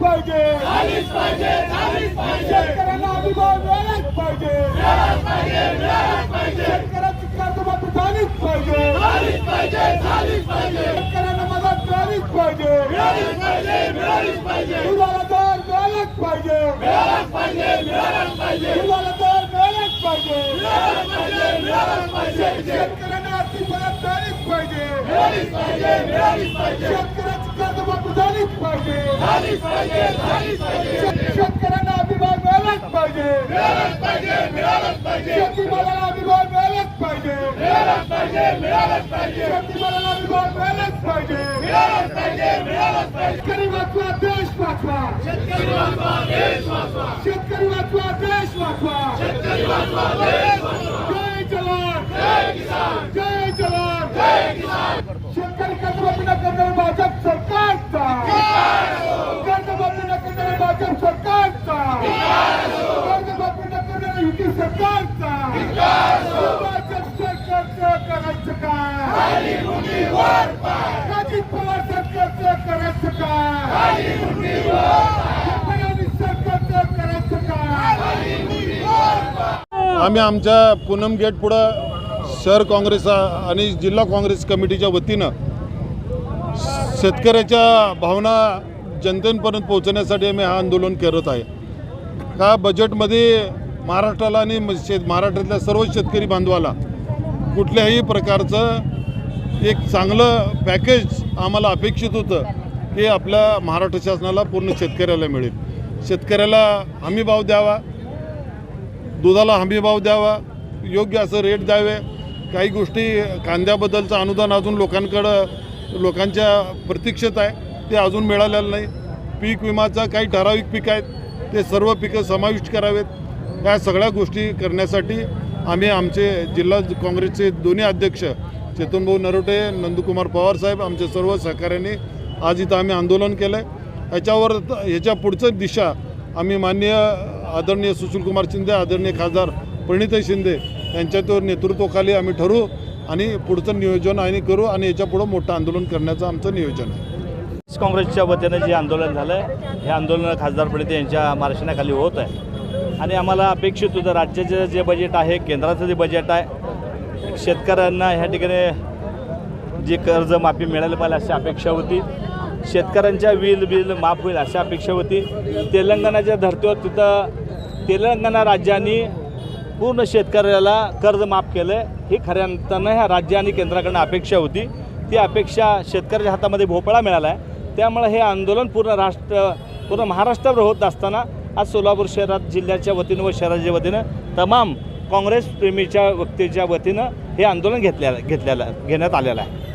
पाहिजे. शेतकऱ्यांना अभिभाव मिळालाच पाहिजे. शेतकऱ्यांची कर्जमाफी झालीच पाहिजे शेतकऱ्यांना मदत मिळालीच पाहिजे. दुधाला दर मिळालाच पाहिजे. दुधाला दर मिळालाच पाहिजे. शेतकऱ्यांना आर्थिक मदत मिळालीच पाहिजे शेतकऱ्याची कर्जमाफी झालीच पाहिजे. शेतकऱ्यांना अभिभाव मिळालाच पाहिजे. शेतीमालाला अभिभाव मिळालाच पाहिजे. शेतीमालाला अभिभाव मिळालाच पाहिजे. शेतकरी वाचवा देश वाचवा. शेतकरी वाचवा देश वाचवा. जय सरकारचा भाजप सरकारचं करायचं काय? अजित पवार सरकारचं करायचं काय? फडणवीस सरकारचं करायचं काय? आम्ही आमच्या पूनम गेट पुढं शहर काँग्रेस आणि जिल्हा काँग्रेस कमिटीच्या वतीनं शेतकऱ्याच्या भावना जनतेपर्यंत पोहोचण्यासाठी आम्ही हा आंदोलन करत आहे. का बजेटमध्ये महाराष्ट्राला आणि शेत महाराष्ट्रातल्या सर्व शेतकरी बांधवाला कुठल्याही प्रकारचं एक चांगलं पॅकेज आम्हाला अपेक्षित होतं हे आपल्या महाराष्ट्र शासनाला पूर्ण शेतकऱ्याला मिळेल. शेतकऱ्याला हमीभाव द्यावा दुधाला हमीभाव द्यावा योग्य असं रेट द्यावे. काही गोष्टी कांद्याबद्दलचं अनुदान अजून लोकांकडं लोकांच्या प्रतीक्षेत आहे ते अजून मिळालेलं नाही. पीक विमाचा काही ठराविक पीक आहेत ते सर्व पिकं समाविष्ट करावेत. या सगळ्या गोष्टी करण्यासाठी आम्ही आमचे जिल्हा काँग्रेसचे दोन्ही अध्यक्ष चेतनभाऊ नरोटे नंदकुमार पवारसाहेब आमचे सर्व सहकाऱ्यांनी आज इथं आम्ही आंदोलन केलं आहे ह्याच्यावर ह्याच्या पुढचं दिशा आम्ही माननीय आदरणीय सुशीलकुमार शिंदे आदरणीय खासदार प्रणिताई शिंदे यांच्या नेतृत्वाखाली आम्ही ठरवू आणि पुढचं नियोजन आणि करू आणि याच्यापुढं मोठं आंदोलन करण्याचं आमचं नियोजन आहे. काँग्रेसच्या वतीनं जे आंदोलन झालं आहे हे आंदोलन खासदार प्रणिते यांच्या मार्शनाखाली होत आहे. आणि आम्हाला अपेक्षित होतं राज्याचं जे बजेट आहे केंद्राचं जे बजेट आहे शेतकऱ्यांना ह्या ठिकाणी जे कर्जमाफी मिळायला पाहिजे अशी अपेक्षा होती. शेतकऱ्यांच्या वीज बिल माफ होईल अशी अपेक्षा होती. तेलंगणाच्या धर्तीवर तिथं तेलंगणा राज्याने पूर्ण शेतकऱ्याला कर्ज माफ केलं ही खऱ्या अर्थानं ह्या राज्य आणि केंद्राकडनं अपेक्षा होती. ती अपेक्षा शेतकऱ्याच्या हातामध्ये भोपळा मिळाला आहे त्यामुळे हे आंदोलन पूर्ण राष्ट्र पूर्ण महाराष्ट्रावर होत असताना आज सोलापूर शहरात जिल्ह्याच्या वतीनं व शहराच्या वतीनं तमाम काँग्रेस प्रेमीच्या व्यक्तीच्या वतीनं हे आंदोलन घेतल्या घेतलेलं घेण्यात आलेलं आहे.